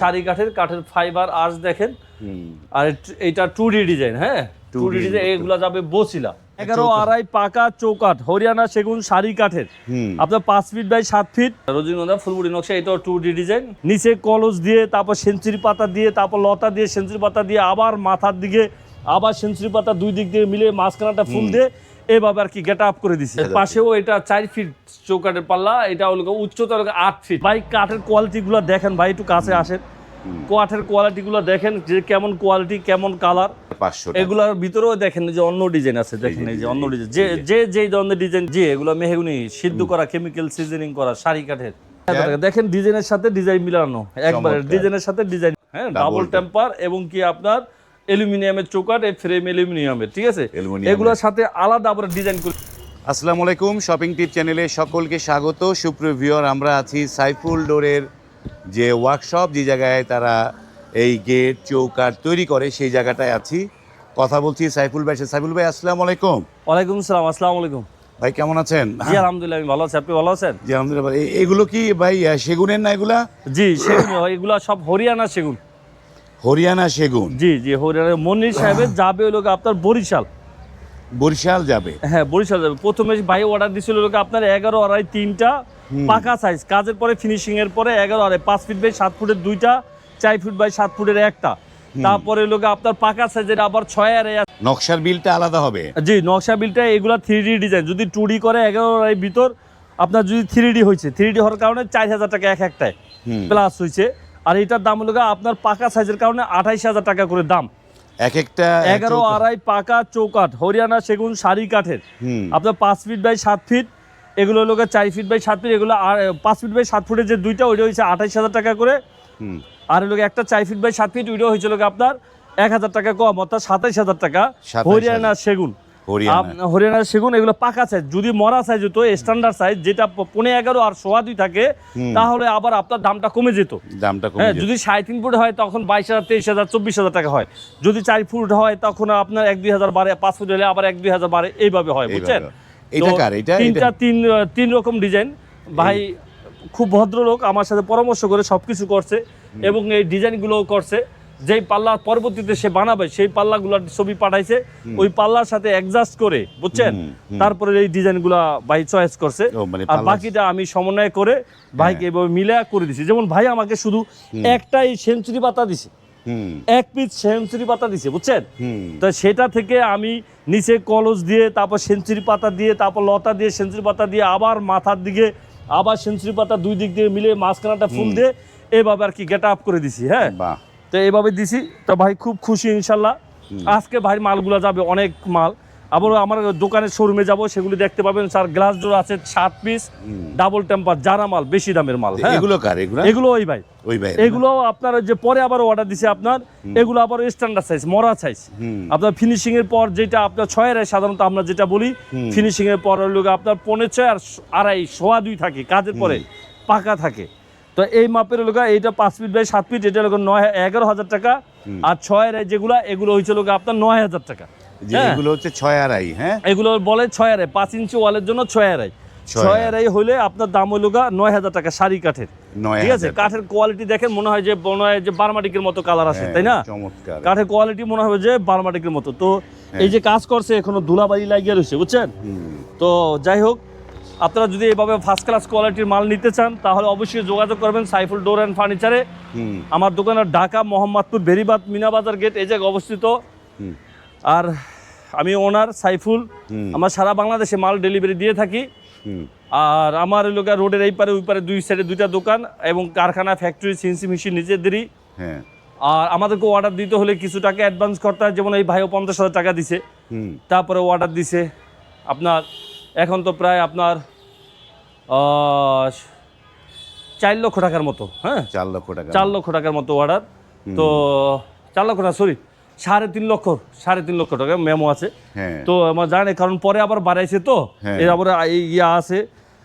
সারি কাঠের কাঠের ফাইবার আর্চ দেখেন আর এট- টু ডি ডিজাইন হ্যাঁ? Two D design. এগুলো যাবে বসিলা এগারো আড়াই পাকা চৌকাঠ হরিয়ানা সেগুন সারি কাঠের আপনার পাঁচ ফিট বাই সাত ফিট রজনীগন্ধা ফুলবুড়ি নকশা এটাও টু ডি ডিজাইন নিচে কলস দিয়ে তারপর সেঞ্চুরি পাতা দিয়ে তারপর লতা দিয়ে সেঞ্চুরি পাতা দিয়ে আবার মাথার দিকে আবার সেঞ্চুরি পাতা দুই দিক দিয়ে মিলে মাঝখানাটা ফুল দিয়ে এভাবে আর কি গেট আপ করে দিছে। পাশেও এটা চার ফিট চৌকাঠের পাল্লা এটা হলো উচ্চতা আট ফিট ভাই কাঠের দেখেন ভাই একটু কাছে আসেন। দেখেন যে কেমন কোয়ালিটি কেমন কালার এগুলোর ভিতরেও দেখেন যে অন্য ডিজাইন আছে দেখেন এই যে অন্য ডিজাইন যে যে যেই ধরনের ডিজাইন যে এগুলো মেহগুনি সিদ্ধ করা কেমিক্যাল সিজনিং করা শাড়ি কাঠের। দেখেন ডিজাইনের সাথে ডিজাইন মিলানো। একবারে ডিজাইনের সাথে ডিজাইন হ্যাঁ ডাবল টেম্পার এবং কি আপনার অ্যালুমিনিয়ামের চৌকাট এই ফ্রেম অ্যালুমিনিয়ামের ঠিক আছে। এগুলোর সাথে আলাদা আবার ডিজাইন করি। আসসালামু আলাইকুম শপিং টিপ চ্যানেলে সকলকে স্বাগত। সুপ্রিয় ভিউয়ার আমরা আছি সাইফুল ডোরের যে ওয়ার্কশপ যে জায়গায় তারা এই গেট চৌকাঠ তৈরি করে সেই জায়গাটায় আছি। কথা বলছি সাইফুল ভাই সাইফুল ভাই আসসালামু আলাইকুম। ওয়ালাইকুম সালাম আসসালামু আলাইকুম। ভাই কেমন আছেন? জি আলহামদুলিল্লাহ আমি ভালো আছি। আপনি ভালো আছেন? জি আলহামদুলিল্লাহ এগুলো কি ভাই সেগুনের না এগুলা? জি সেগুন এগুলো সব হরিয়ানা সেগুন। হরিয়ানা সেগুন। জি জি হরিয়ানা মনির সাহেবের যাবে হলো আপনার বরিশাল। বরিশাল যাবে? হ্যাঁ বরিশাল যাবে। প্রথমে ভাই অর্ডার দিছিল লোকে আপনার এগারো আড়াই তিনটা পাকা সাইজ কাজের পরে ফিনিশিং এর পরে এগারো আড়াই। পাঁচ ফিট বাই সাত ফুটের দুইটা চার ফুট বাই সাত ফুটের একটা। তারপরে লোকে আপনার পাকা সাইজের আবার ছয় আড়াই আছে। নকশার বিলটা আলাদা হবে? জি নকশা বিলটা এগুলা থ্রি ডি ডিজাইন যদি টু ডি করে এগারো আড়াই ভিতর আপনার যদি থ্রি ডি হয়েছে থ্রি ডি হওয়ার কারণে চার হাজার টাকা এক একটায় প্লাস হয়েছে আর এটার দাম হলো আপনার পাকা সাইজের কারণে আঠাইশ হাজার টাকা করে দাম। এক একটা এগারো আড়াই পাকা চৌকাঠ হরিয়ানা সেগুন সারি কাঠের। আপনার পাঁচ ফিট বাই সাত ফিট এগুলো হলো চার ফিট বাই সাত ফিট এগুলো আর পাঁচ ফিট বাই সাত ফুটের যে দুইটা ওইটা হয়েছে আঠাইশ হাজার টাকা করে। আর হলো একটা চার ফিট বাই সাত ফিট ওইটা হয়েছিল আপনার এক হাজার টাকা কম অর্থাৎ সাতাইশ হাজার টাকা। 27,000 হরিয়ানা সেগুন। হরিয়ানার সেগুন এগুলো পাকা সাইজ যদি মরা সাইজ হতো স্ট্যান্ডার্ড সাইজ যেটা পনেরো এগারো আর সোয়া দুই থাকে তাহলে আবার আপনার দামটা কমে যেত। দামটা হ্যাঁ যদি সাড়ে তিন ফুট হয় তখন বাইশ হাজার তেইশ হাজার চব্বিশ হাজার টাকা হয়। যদি চার ফুট হয় তখন আপনার এক দুই হাজার বাড়ে পাঁচ ফুট হলে আবার এক দুই হাজার বাড়ে এইভাবে হয় বুঝছেন? তিনটা তিন তিন রকম ডিজাইন ভাই খুব ভদ্রলোক আমার সাথে পরামর্শ করে সবকিছু করছে এবং এই ডিজাইনগুলো করছে। যেই পাল্লা পরবর্তীতে সে বানাবে সেই পাল্লাগুলোর ছবি পাঠাইছে। ওই পাল্লার সাথে অ্যাডজাস্ট করে বুঝছেন। তারপরে এই ডিজাইনগুলা ভাই চয়েস করছে। মানে আর বাকিটা আমি সমন্বয় করে ভাইকে এভাবে মিলে করে দিছি। যেমন ভাই আমাকে শুধু একটাই সেঞ্চুরি পাতা দিছে। এক পিস সেঞ্চুরি পাতা দিছে বুঝছেন? তো সেটা থেকে আমি নিচে কলস দিয়ে তারপর সেঞ্চুরি পাতা দিয়ে তারপর লতা দিয়ে সেঞ্চুরি পাতা দিয়ে আবার মাথার দিকে আবার সেঞ্চুরি পাতা দুই দিক দিয়ে মিলে মাঝখানাটা ফুল দিয়ে এভাবে আর কি গেট আপ করে দিছি হ্যাঁ? তো এইভাবে দিছি। তো ভাই খুব খুশি ইনশাল্লাহ। আজকে ভাই মালগুলো যাবে অনেক মাল। আবার আমার দোকানের শোরুমে যাব সেগুলি দেখতে পাবেন। স্যার গ্লাস ডোর আছে সাত পিস ডাবল টেম্পার জারা মাল বেশি দামের মাল হ্যাঁ? এগুলো কার এগুলো? এগুলো ওই ভাই। ওই ভাই এগুলো? আপনার যে পরে আবার অর্ডার দিছে আপনার এগুলো আবার স্ট্যান্ডার্ড সাইজ মরা সাইজ আপনার ফিনিশিং এর পর যেটা আপনার ছয়ের সাধারণত আমরা যেটা বলি ফিনিশিং এর পর গিয়ে আপনার পনেরো ছয় আর আড়াই সোয়া দুই থাকে কাজের পরে পাকা থাকে। তো এই মাপের লোক এইটা পাঁচ ফিট বাই সাত ফিট এটা লোক নয় এগারো হাজার টাকা। আর ছয়ের যেগুলা এগুলো হয়েছে লোক আপনার নয় হাজার টাকা। হ্যাঁ। এগুলো হচ্ছে ছয় আড়াই হ্যাঁ? এগুলো বলে ছয় আড়াই পাঁচ ইঞ্চি ওয়ালের জন্য ছয় আড়াই। ছয় ছয় আড়াই। হলে আপনার দাম হলো নয় হাজার টাকা শাড়ি কাঠের। ঠিক আছে? কাঠের কোয়ালিটি দেখেন মনে হয় যে মনে হয় যে বার্মাটিকের মতো কালার আসে হ্যাঁ, তাই না? কাঠের কোয়ালিটি মনে হবে যে বার্মাটিকের মতো। তো হ্যাঁ। এই যে কাজ করছে এখনও ধুলাবাড়ি লাগিয়ে রয়েছে বুঝছেন? তো যাই হোক আপনারা যদি এভাবে ফার্স্ট ক্লাস কোয়ালিটির মাল নিতে চান তাহলে অবশ্যই যোগাযোগ করবেন সাইফুল ডোর অ্যান্ড ফার্নিচারে। আমার দোকানের ঢাকা মোহাম্মদপুর বেরিবাদ মিনাবাজার গেট এই জায়গায় অবস্থিত। আর আমি ওনার সাইফুল। আমার সারা বাংলাদেশে মাল ডেলিভারি দিয়ে থাকি। আর আমার লোকের রোডের এই পারে ওই পারে দুই সাইডে দুইটা দোকান এবং কারখানা ফ্যাক্টরি সিনসি মেশিন নিজেদেরই। হ্যাঁ। আর আমাদেরকে অর্ডার দিতে হলে কিছু টাকা অ্যাডভান্স করতে হয় যেমন এই ভাইও পঞ্চাশ হাজার টাকা দিছে। তারপরে অর্ডার দিছে আপনার এখন তো প্রায় আপনার চার লক্ষ টাকার মতো হ্যাঁ? চার লক্ষ টাকা চার লক্ষ টাকার মতো অর্ডার তো চার লক্ষ না সরি সাড়ে তিন লক্ষ সাড়ে তিন লক্ষ টাকা মেমো আছে। হ্যাঁ। তো আমার জানে কারণ পরে আবার বাড়াইছে তো। হ্যাঁ। এর আবার এই ইয়া আছে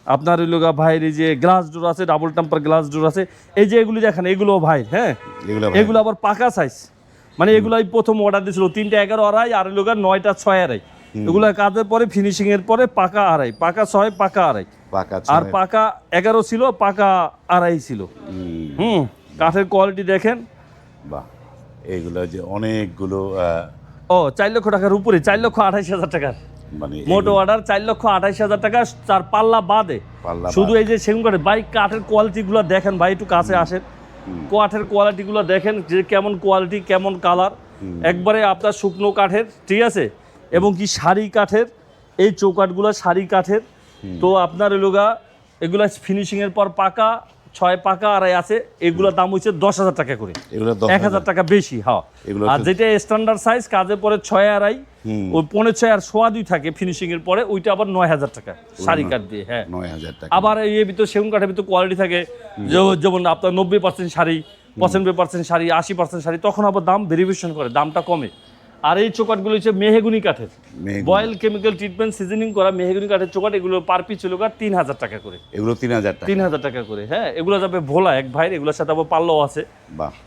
আপনার ওই লোকা ভাইয়ের এই যে গ্লাস ডোর আছে ডাবল টাম্পার গ্লাস ডোর আছে এই যে এগুলি দেখেন এগুলো ভাই হ্যাঁ? এগুলো আবার পাকা সাইজ মানে এগুলো প্রথম অর্ডার দিয়েছিল তিনটা এগারো আড়াই আর লোক নয়টা ছয় আড়াই। এগুলো কাজের পরে ফিনিশিং এর পরে পাকা আড়াই পাকা ছয় পাকা আড়াই। পাকা আর পাকা এগারো ছিল পাকা আড়াই ছিল। হুম। কাঠের কোয়ালিটি দেখেন। বাহ এইগুলো যে অনেকগুলো ও চার লক্ষ টাকার উপরে চার লক্ষ আঠাইশ হাজার টাকার। মানে মোটো অর্ডার চার লক্ষ আঠাইশ হাজার টাকা তার পাল্লা বাদে। শুধু এই যে সেগুন কাঠের বাইক কাঠের কোয়ালিটিগুলো দেখেন ভাই একটু কাছে আসেন। কাঠের কোয়ালিটিগুলো দেখেন যে কেমন কোয়ালিটি কেমন কালার একবারে আপনার শুকনো কাঠের ঠিক আছে? এবং কি শাড়ি কাঠের এই চৌকাঠগুলো শাড়ি কাঠের। তো আপনার এলোগা এগুলা ফিনিশিংয়ের পর পাকা ছয় পাকা আড়াই আছে এগুলোর দাম হচ্ছে দশ হাজার টাকা করে। এক হাজার টাকা বেশি হ্যাঁ। আর যেটা স্ট্যান্ডার্ড সাইজ কাজের পরে ছয় আড়াই ওই পনেরো ছয় আর সোয়া দুই থাকে ফিনিশিং এর পরে ওইটা আবার নয় হাজার টাকা শাড়ি কাঠ দিয়ে হ্যাঁ। নয় হাজার টাকা। আবার এই ভিতর সেগুন কাঠের ভিতর কোয়ালিটি থাকে যেমন আপনার নব্বই পার্সেন্ট শাড়ি পঁচানব্বই পার্সেন্ট শাড়ি আশি পার্সেন্ট শাড়ি তখন আবার দাম ভেরিয়েশন করে দামটা কমে। আর এই চোকাটগুলো হচ্ছে মেহেগুনি কাঠের। বয়েল কেমিক্যাল ট্রিটমেন্ট সিজনিং করা মেহেগুনি কাঠের চোকাট এগুলো পার পিস হলো তিন হাজার টাকা করে। এগুলো তিন হাজার তিন হাজার টাকা করে হ্যাঁ এগুলো যাবে ভোলা এক ভাইয়ের এগুলোর সাথে আবার পাল্লাও আছে।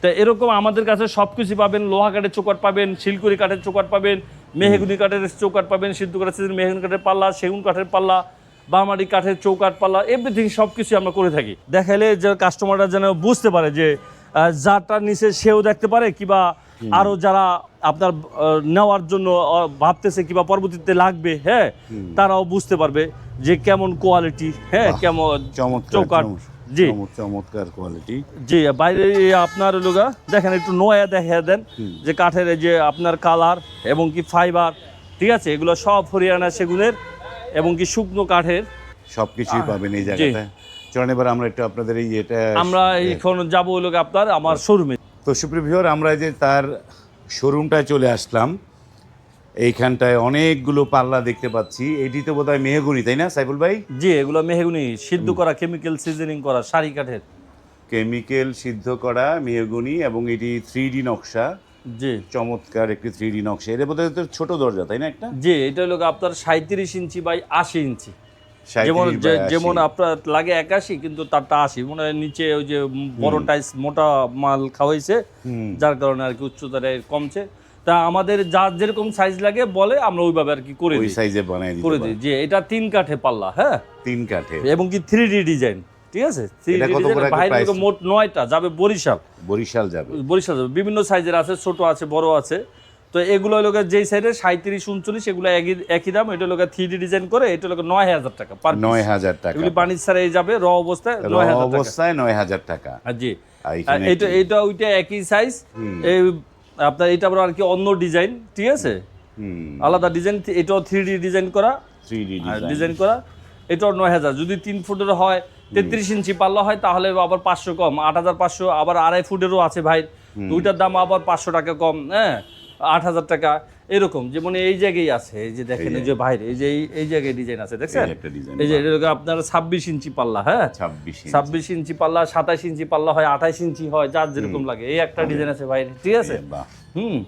তা এরকম আমাদের কাছে সব কিছু পাবেন লোহা কাঠের চৌকাট পাবেন শিলকুড়ি কাঠের চৌকাট পাবেন মেহেগুনি কাঠের চৌকাট পাবেন সিদ্ধ কাঠের সিজন মেহেগুনি কাঠের পাল্লা সেগুন কাঠের পাল্লা বামারি কাঠের চৌকাট পাল্লা এভরিথিং সব কিছু আমরা করে থাকি। দেখাইলে যে কাস্টমাররা যেন বুঝতে পারে যে আহ, যারটার নিচে সেও দেখতে পারে কিবা আরও যারা আপনার নেওয়ার জন্য ভাবতেছে কিবা পরবর্তীতে লাগবে হ্যাঁ তারাও বুঝতে পারবে যে কেমন কোয়ালিটি হ্যাঁ কেমন চমৎকার চৌকাট জি। চমৎকার কোয়ালিটি জি বাইরে আপনার লোগা দেখেন একটু নয়া দেখা দেন যে কাঠের এই যে আপনার কালার এবং কি ফাইবার ঠিক আছে? এগুলো সব হরিয়ানা সেগুনের এবং কি শুকনো কাঠের। সব কিছুই পাবেন এই জায়গাটায় চলেন এবার আমরা একটু আপনাদের এই এটা আমরা এখন যাব লোক আপনার আমার শোরুমে তো সুপ্রিভিওর আমরা যে তার শোরুমটায় চলে আসলাম। এইখানটায় অনেকগুলো পাল্লা দেখতে পাচ্ছি। এটি তো বোধহয় মেহগুনি তাই না সাইফুল ভাই? জি এগুলো মেহগুনি সিদ্ধ করা কেমিক্যাল সিজনিং করা শাড়ি কাঠের। কেমিক্যাল সিদ্ধ করা মেহগুনি এবং এটি থ্রি ডি নকশা। জি। চমৎকার একটি থ্রি ডি নকশা। এটা বোধহয় তো ছোট দরজা তাই না একটা? জি এটা হলো আপনার সাঁত্রিশ ইঞ্চি বাই আশি ইঞ্চি। 37 যেমন by যে- 80 যেমন আপনার লাগে একাশি কিন্তু তারটা আশি। মনে হয় নিচে ওই যে বড় টাইস মোটা মাল খাওয়াইছে যার কারণে আর কি উচ্চতাটা কমছে। তা আমাদের যার যেরকম সাইজ লাগে বলে আমরা ওইভাবে আর কি করে ওই দিই। সাইজে বানাই করে দিই। যে এটা তিন কাঠে পাল্লা হ্যাঁ? তিন কাঠে। এবং কি থ্রি ডি ডিজাইন ঠিক আছে? মোট নয়টা যাবে বরিশাল। বরিশাল যাবে। বরিশাল যাবে। বিভিন্ন সাইজের আছে ছোট আছে বড় আছে। তো এগুলো লোকের যেই সাইডে সাঁত্রিশ উনচল্লিশ এগুলো একই দাম এটা লোকের থ্রি ডিজাইন করে এটা লোকের নয় হাজার টাকা নয় হাজার টাকা। এগুলি বাণিজ্য ছাড়াই যাবে র অবস্থায় নয় হাজার অবস্থায় নয় হাজার টাকা। জি। এটা এটা ওইটা একই সাইজ এই আপনার এটা আবার আর কি অন্য ডিজাইন ঠিক আছে? আলাদা ডিজাইন এটাও থ্রি ডি ডিজাইন করা। থ্রি ডি ডিজাইন করা এটাও নয় হাজার। যদি তিন ফুটের হয় তেত্রিশ ইঞ্চি পাল্লা হয় তাহলে আবার পাঁচশো কম। আট হাজার পাঁচশো আবার আড়াই ফুটেরও আছে ভাই। দুইটার দাম আবার পাঁচশো টাকা কম হ্যাঁ? আট হাজার টাকা এরকম। যেমন এই জায়গায় আছে এই যে দেখেন এই যে বাইরে এই যে এই- জায়গায় ডিজাইন আছে দেখছেন? এই যে হলো আপনার ছাব্বিশ ইঞ্চি পাল্লা হ্যাঁ? ছাব্বিশ ছাব্বিশ ইঞ্চি পাল্লা সাতাইশ ইঞ্চি পাল্লা হয় আঠাইশ ইঞ্চি হয় যার যেরকম লাগে। এই একটা ডিজাইন আছে বাইরে ঠিক আছে? হুম।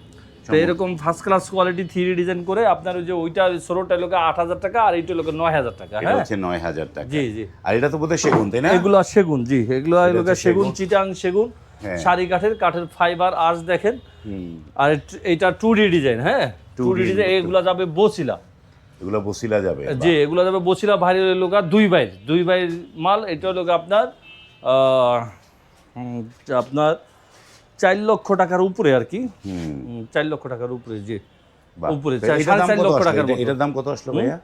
তো এরকম first class quality three design করে আপনার ওই যে ওইটা ষোলোটা লোকে আট হাজার টাকা আর এইটা লোকে নয় হাজার টাকা হ্যাঁ? হচ্ছে নয় হাজার টাকা। জি জি। আর এটা তো বোধহয় সেগুন তাই না? এগুলো সেগুন জি এগুলো সেগুন। চিটাং সেগুন। শাড়ি কাঠের কাঠের ফাইবার আর্চ দেখেন। আর এট- টু ডি ডিজাইন হ্যাঁ? টু ডি ডিজাইন এগুলো যাবে বসিলা এগুলো বসিলা যাবে জি এগুলো যাবে বসিলা ভারী লোকা দুই বাইর। দুই বাইর মাল এটা লোক আপনার আপনার চার লক্ষ টাকার উপরে আর কি। চার লক্ষ টাকার উপরে জি। উপরে চার- লক্ষ টাকার এটার দাম কত আসলো ভাইয়া?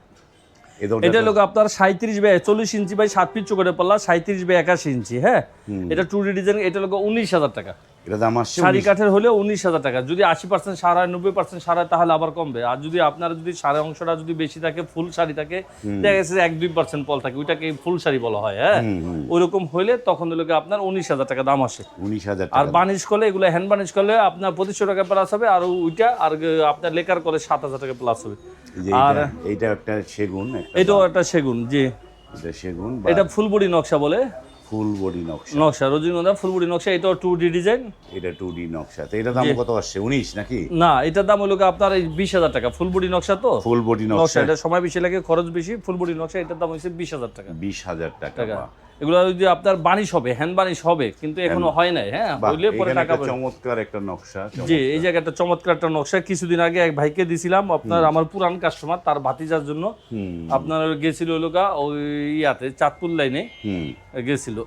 এটা লোক আপনার সাঁত্রিশ বাই চল্লিশ ইঞ্চি বাই সাত ফিট চোখে পাল্লা সাঁত্রিশ বাই একাশি ইঞ্চি হ্যাঁ? এটা টু ডি ডিজাইন এটা লোক উনিশ হাজার টাকা। এটার দাম আসছে শাড়ি কাঠের হলেও উনিশ হাজার টাকা। যদি আশি পার্সেন্ট সার নব্বই পার্সেন্ট সার তাহলে আবার কমবে। আর যদি আপনার যদি অংশটা যদি বেশি থাকে ফুল শাড়ি থাকে দেখা গেছে এক দুই পার্সেন্ট পল থাকে ওইটাকে ফুল শাড়ি বলা হয় হ্যাঁ? ওইরকম হলে তখন লোকে আপনার উনিশ হাজার টাকা দাম আসে। উনিশ হাজার আর বানিশ করলে এগুলো হ্যান্ড বানিশ করলে আপনার পঁচিশশো টাকা প্লাস হবে আর ওইটা আর আপনার লেকার করে সাত হাজার টাকা প্লাস হবে। আর এইটা- একটা সেগুন এটাও একটা সেগুন জি। এটা সেগুন এটা ফুলবড়ি নকশা বলে। ফুল বডি নকশা। নকশা রজনীগন্ধা ফুলবড়ি নকশা এটা টু ডি ডিজাইন এটা টু ডি নকশা। তো এটা দাম কত আসছে? উনিশ নাকি? না এটার দাম হলো আপনার এই বিশ হাজার টাকা। ফুলবড়ি নকশা তো? ফুল বডি নকশা। এটা সময় বেশি লাগে খরচ বেশি। ফুলবড়ি নকশা এটার দাম হচ্ছে বিশ হাজার টাকা। বিশ হাজার টাকা। এগুলো যদি আপনার বানিশ হবে হ্যান্ড বানিশ হবে কিন্তু এখনও হয় নাই হ্যাঁ? হইলে পরে টাকা চমৎকার একটা নকশা জি এই জায়গাটা চমৎকার একটা নকশা। কিছুদিন আগে এক ভাইকে দিছিলাম আপনার আমার পুরান কাস্টমার তার ভাতিজার জন্য। আপনার গেছিল লোকা ওই ইয়াতে চাঁদপুর লাইনে গেছিল।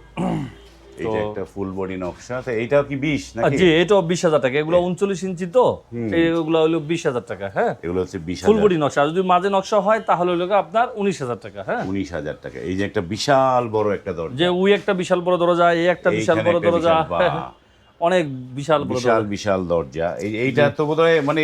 এটা একটা ফুল বডি নকশা তো এইটাও কি বিশ নাকি? জি এটাও বিশ হাজার টাকা। এগুলো উনচল্লিশ ইঞ্চি তো? এগুলো হলো টাকা হ্যাঁ? এগুলো হচ্ছে বিশ ফুল বডি নকশা। আর যদি মাঝে নকশা হয় তাহলে হলো আপনার উনিশ হাজার টাকা হ্যাঁ? উনিশ হাজার টাকা। এই যে একটা বিশাল বড় একটা দরজা। যে উই একটা বিশাল বড় দরজা এই একটা বিশাল বড় দরজা। অনেক বিশাল বড় বিশাল দরজা। বিশাল দরজা। এইটা তো বোধহয় মানে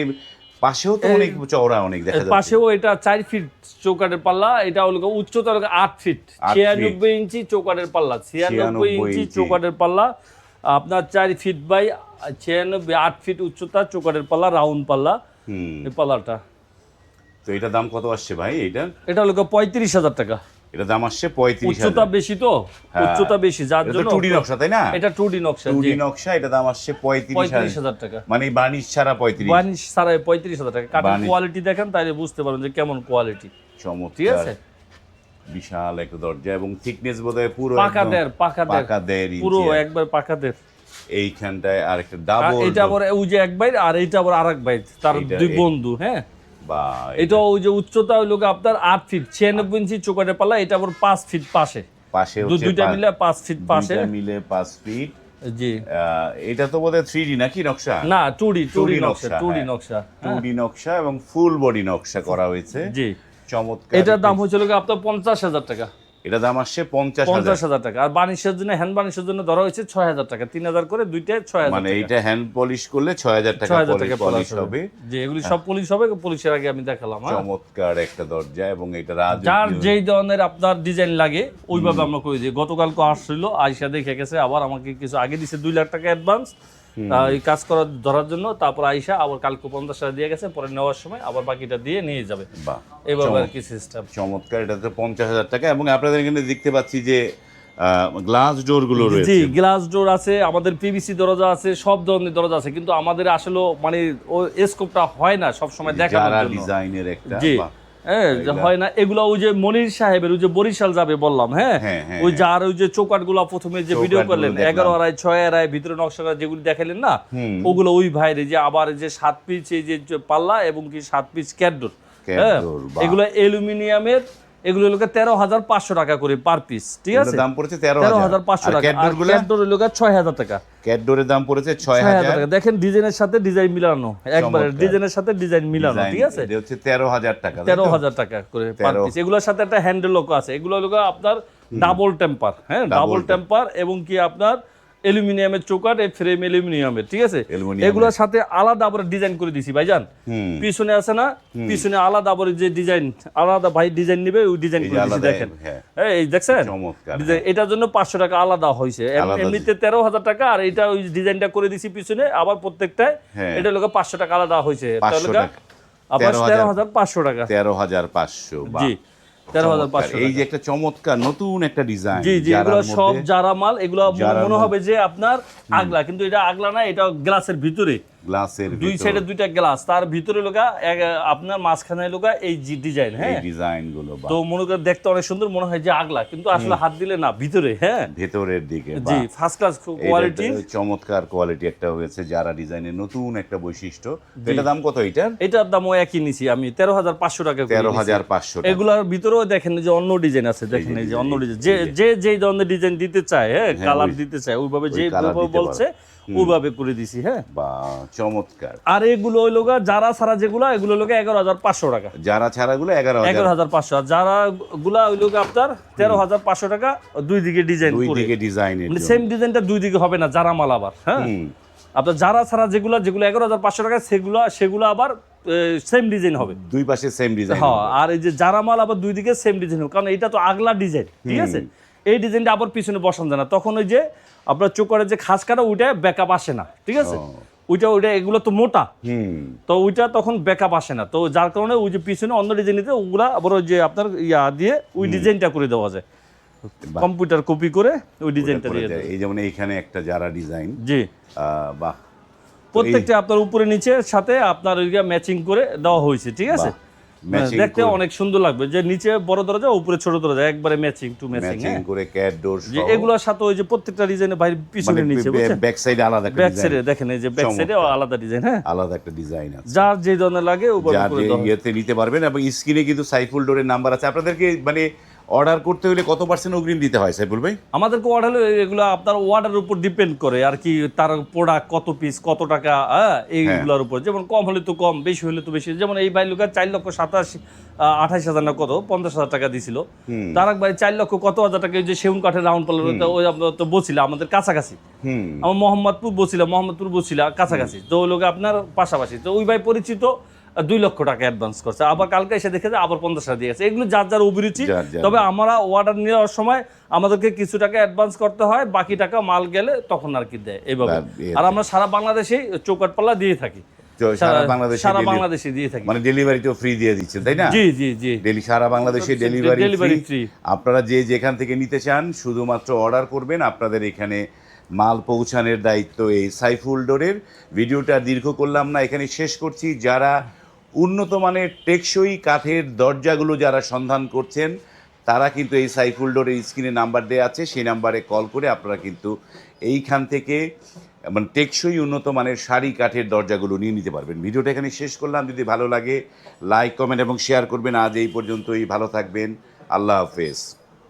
পাশেও তো অনেক চওড়া অনেক দেখা যাচ্ছে। পাশেও এটা চার ফিট চৌকাটের পাল্লা এটা হলো উচ্চতা আট ফিট আট ছিয়ানব্বই ইঞ্চি চৌকাটের পাল্লা ছিয়ানব্বই 96 ইঞ্চি। চৌকাটের পাল্লা আপনার চার ফিট বাই ছিয়ানব্বই আট ফিট উচ্চতা চৌকাটের পাল্লা রাউন্ড পাল্লা হুম। এই পাল্লাটা। তো এটা দাম কত আসছে ভাই এটা এটা হলো পঁয়ত্রিশ হাজার টাকা। এটা দাম আসছে পঁয়ত্রিশ উচ্চতা বেশি তো? হ্যাঁ। উচ্চতা বেশি যার জন্য টুডি নকশা তাই না? এটা টু ডি নকশা টুডি নকশা এটা দাম আসছে পঁয়ত্রিশ হাজার। টাকা। মানে বার্নিশ ছাড়া পঁয়ত্রিশ। বানিশ সারাই পঁয়ত্রিশ হাজার টাকা। কাঠের কোয়ালিটি দেখেন তাহলে বুঝতে পারবেন যে কেমন কোয়ালিটি ঠিক আছে? বিশাল একটা দরজা এবং থিকনেস বোধহয় পুরো পাকা একদম দের পাকা দের পাকা দেড়। পুরো একবার পাকা দের এইখানটায় আর একটা আর ডাবল এটা আবার ওই যে এক বাইর আর এটা আবার আরেক বাইর তার দুই বন্ধু হ্যাঁ? এটা ওই যে উচ্চতা হইল আপনার আট ফিট ছিয়ানব্বই ইঞ্চি চোকাটের পাল্লা এটা আবার পাঁচ ফিট পাশে। পাশে দুইটা মিলে পাঁচ ফিট পাশে। মিলে পাঁচ ফিট জি। এটা তো বোধহয় থ্রি ডি নাকি নকশা? না টু ডি টু ডি নকশা, টু ডি নকশা টু ডি নকশা এবং ফুল বডি নকশা করা হয়েছে। জি। চমৎকার এটার দাম হচ্ছিল আপনার পঞ্চাশ হাজার টাকা। এটা দাম আসছে পঞ্চাশ হাজার। পঞ্চাশ হাজার টাকা। আর বানিশের জন্য হ্যান্ড বানিশের জন্য ধরা হয়েছে ছয় হাজার টাকা। তিন হাজার করে দুইটায় ছয় হাজার মানে এইটা হ্যান্ড পলিশ করলে ছয় হাজার টাকা ছয় হাজার টাকা পলিশ হবে। যে এগুলি সব পলিশ হবে পুলিশের আগে আমি দেখালাম হ্যাঁ। চমৎকার একটা দরজা এবং এটা যার যেই ধরনের আপনার ডিজাইন লাগে ওইভাবে আমরা করে দিই। গতকালকে আসছিল আয়সা দেখে গেছে আবার আমাকে কিছু আগে দিছে দুই লাখ টাকা অ্যাডভান্স এই কাজ করার ধরার জন্য তারপর আয়সা আবার কালকে পঞ্চাশ টাকা দিয়ে গেছে পরে নেওয়ার সময় আবার বাকিটা দিয়ে নিয়ে যাবে। এইভাবে আর কি সিস্টেম চমৎকার এটা তো পঞ্চাশ হাজার টাকা এবং আপনাদের এখানে দেখতে পাচ্ছি যে গ্লাস ডোরগুলো জি রয়েছে। গ্লাস ডোর আছে আমাদের পিভিসি দরজা আছে সব ধরনের দরজা আছে কিন্তু আমাদের আসলে মানে ও স্কোপটা হয় না সব সময় দেখানোর জন্য। ডিজাইনের একটা জি। হ্যাঁ হয় না এগুলো ওই যে মনির সাহেবের ওই যে বরিশাল যাবে বললাম হ্যাঁ? হ্যাঁ, হ্যাঁ, ওই যার ওই যে চৌকাটগুলো প্রথমে যে ভিডিও করলেন এগারো আড়াই ছয় আড়াই ভিতরে নকশা যেগুলি দেখালেন না ওগুলো ওই ভাইরে যে আবার যে সাত পিস এই যে পাল্লা এবং কি সাত পিস ক্যাডোর হ্যাঁ? এগুলো অ্যালুমিনিয়ামের এগুলো লোকে তেরো হাজার পাঁচশো টাকা করে পার পিস ঠিক আছে? দাম পড়েছে তেরো হাজার। পাঁচশো টাকা। লোকে ছয় হাজার টাকা। ক্যাডোরের দাম পড়েছে ছয় হাজার টাকা। দেখেন ডিজাইনের সাথে ডিজাইন মিলানো। একবারে ডিজাইনের সাথে ডিজাইন মিলানো ঠিক আছে? হচ্ছে তেরো হাজার টাকা তেরো হাজার টাকা করে পার পিস এগুলোর সাথে একটা হ্যান্ডেল লোক আছে। এগুলো হলো আপনার ডাবল টেম্পার হ্যাঁ? ডাবল টেম্পার এবং কি আপনার অ্যালুমিনিয়ামের চৌকাট এই ফ্রেম অ্যালুমিনিয়ামের ঠিক আছে? এগুলোর সাথে আলাদা আবার ডিজাইন করে দিছি ভাইজান। পিছনে আছে না? পিছনে আলাদা আবার যে ডিজাইন আলাদা ভাই ডিজাইন নিবে ওই ডিজাইন করে দিছি দেখেন। হ্যাঁ। এই দেখছেন? চমৎকার এটার জন্য পাঁচশো টাকা আলাদা হয়েছে এমনিতে তেরো হাজার টাকা আর এটা ওই ডিজাইনটা করে দিছি পিছনে আবার প্রত্যেকটায় হ্যাঁ। এটা লোক পাঁচশো টাকা আলাদা হয়েছে 500 তাহলে আবার 13,000 তেরো হাজার পাঁচশো টাকা। তেরো হাজার পাঁচশো জি। তেরো হাজার চমৎকার। এই যে একটা চমৎকার নতুন একটা ডিজাইন জি জি এগুলো সব যারা মাল এগুলো মনে হবে যে আপনার আগলা কিন্তু এটা আগলা না এটা গ্লাসের ভিতরে। গ্লাসের দুই সাইডে দুইটা গ্লাস তার ভিতরে লোকা আপনার মাঝখানে লোকা এই ডিজাইন হ্যাঁ? ডিজাইনগুলো তো মনে করে দেখতে অনেক সুন্দর মনে হয় যে আগলা কিন্তু আসলে হাত দিলে না ভিতরে হ্যাঁ? ভেতরের দিকে জি ফার্স্ট ক্লাস কোয়ালিটি চমৎকার কোয়ালিটি একটা হয়েছে যারা ডিজাইনের নতুন একটা বৈশিষ্ট্য। এটা দাম কত এটার? এটার দামও একই নিছি আমি তেরো হাজার পাঁচশো টাকা তেরো হাজার পাঁচশো এগুলার ভিতরেও দেখেন যে অন্য ডিজাইন আছে দেখেন এই যে অন্য ডিজাইন যে যে। যেই ধরনের ডিজাইন দিতে চায় হ্যাঁ কালার দিতে চায় ওইভাবে যে বলছে ওইভাবে করে দিছি হ্যাঁ? বা চমৎকার। আর এগুলো হইল গা যারা ছাড়া যেগুলো এগুলো হলো এগারো হাজার পাঁচশো টাকা। যারা ছাড়াগুলো এগারো এগারো হাজার পাঁচশো আর যারা গুলা হইল গা আপনার তেরো হাজার পাঁচশো টাকা দুই দিকে ডিজাইন দুই দিকে ডিজাইনের মানে সেম ডিজাইনটা দুই দিকে হবে না যারা মাল আবার হ্যাঁ আপনার যারা ছাড়া যেগুলো যেগুলো এগারো হাজার পাঁচশো টাকা সেগুলো সেগুলো আবার সেম ডিজাইন হবে। দুই পাশে সেম ডিজাইন হ্যাঁ আর এই যে যারা মাল আবার দুই দিকে সেম ডিজাইন হবে। কারণ এটা তো আগলা ডিজাইন ঠিক আছে? এই ডিজাইনটা আবার পিছনে বসান যায় না। তখন ওই যে আপনার চোখের যে খাস কাটা ওইটা ব্যাকআপ আসে না। ঠিক আছে? ওইটা ওইটা এগুলো তো মোটা। তো ওইটা তখন ব্যাকআপ আসে না। তো যার কারণে ওই যে পিছনে অন্য ডিজাইন নিতে ওগুলা আবার ওই যে আপনার ইয়া দিয়ে ওই ডিজাইনটা করে দেওয়া যায়। কম্পিউটার কপি করে ওই ডিজাইনটা দিয়ে দেয়। এই যেমন এইখানে একটা যারা ডিজাইন জি। বাহ। প্রত্যেকটা আপনার উপরে নিচে সাথে আপনার ওইটা ম্যাচিং করে দেওয়া হয়েছে ঠিক আছে? দেখতে অনেক সুন্দর লাগবে। যে নিচে বড় দরজা উপরে ছোট দরজা একবারে ম্যাচিং টু ম্যাচিং করে ক্যাট ডোর যে এগুলোর সাথে ওই যে প্রত্যেকটা ডিজাইনের বাইরে পিছনে নিচে বুঝছেন? ব্যাক সাইডে আলাদা ব্যাক সাইডে দেখেন এই যে ব্যাক সাইডে আলাদা ডিজাইন হ্যাঁ? আলাদা একটা ডিজাইন আছে। যার যে ধরনের লাগে যার করে ইয়েতে নিতে পারবেন এবং স্ক্রিনে কিন্তু সাইফুল ডোরের নাম্বার আছে। আপনাদেরকে মানে অর্ডার করতে হলে কত পার্সেন্ট অগ্রিম দিতে হয় সাইফুল ভাই? আমাদেরকে অর্ডার হলে এগুলো আপনার ওয়ার্ডের উপর ডিপেন্ড করে আর কি তার প্রোডাক্ট কত পিস কত টাকা হ্যাঁ এইগুলোর উপর। যেমন কম হলে তো কম বেশি হলে তো বেশি। যেমন এই ভাই লোকের চার লক্ষ সাতাশি আঠাশ হাজার না কত পঞ্চাশ হাজার টাকা দিছিল। তার এক ভাই চার লক্ষ কত হাজার টাকা যে সেগুন কাঠের রাউন্ড পাল্লার ওই আপনার তো বসিলা আমাদের কাছাকাছি। আমার মোহাম্মদপুর বসিলা মোহাম্মদপুর বসিলা কাছাকাছি। তো ওই লোকে আপনার পাশাপাশি। তো ওই ভাই পরিচিত দুই লক্ষ টাকা অ্যাডভান্স করছে। আবার কালকে এসে দেখে যে আবার পঞ্চাশ টাকা দিয়েছে এগুলো যার যার অভিরুচি। তবে আমরা অর্ডার নেওয়ার সময় আমাদেরকে কিছু টাকা অ্যাডভান্স করতে হয় বাকি টাকা মাল গেলে তখন আর কি দেয় এইভাবে আর আমরা সারা বাংলাদেশেই চৌকাট পাল্লা দিয়ে থাকি। সারা বাংলাদেশে সারা বাংলাদেশে দিয়ে থাকি। মানে ডেলিভারিটাও ফ্রি দিয়ে দিচ্ছেন তাই না? জি জি জি। ডেলি সারা বাংলাদেশে ডেলিভারি ফ্রি আপনারা যে যেখান থেকে নিতে চান শুধুমাত্র অর্ডার করবেন। আপনাদের এখানে মাল পৌঁছানোর দায়িত্ব এই সাইফুল ডোরের। ভিডিওটা দীর্ঘ করলাম না এখানে শেষ করছি। যারা উন্নত মানের টেকসই কাঠের দরজাগুলো যারা সন্ধান করছেন, তারা কিন্তু এই সাইফুল ডোরের স্ক্রিনে নাম্বার দেওয়া আছে, সেই নাম্বারে কল করে আপনারা কিন্তু এইখান থেকে মানে টেকসই উন্নত মানের শাড়ি, কাঠের দরজাগুলো নিয়ে নিতে পারবেন। ভিডিওটা এখানে শেষ করলাম। যদি ভালো লাগে, লাইক, কমেন্ট এবং শেয়ার করবেন। আজ এই পর্যন্তই। ভালো থাকবেন। আল্লাহ হাফেজ।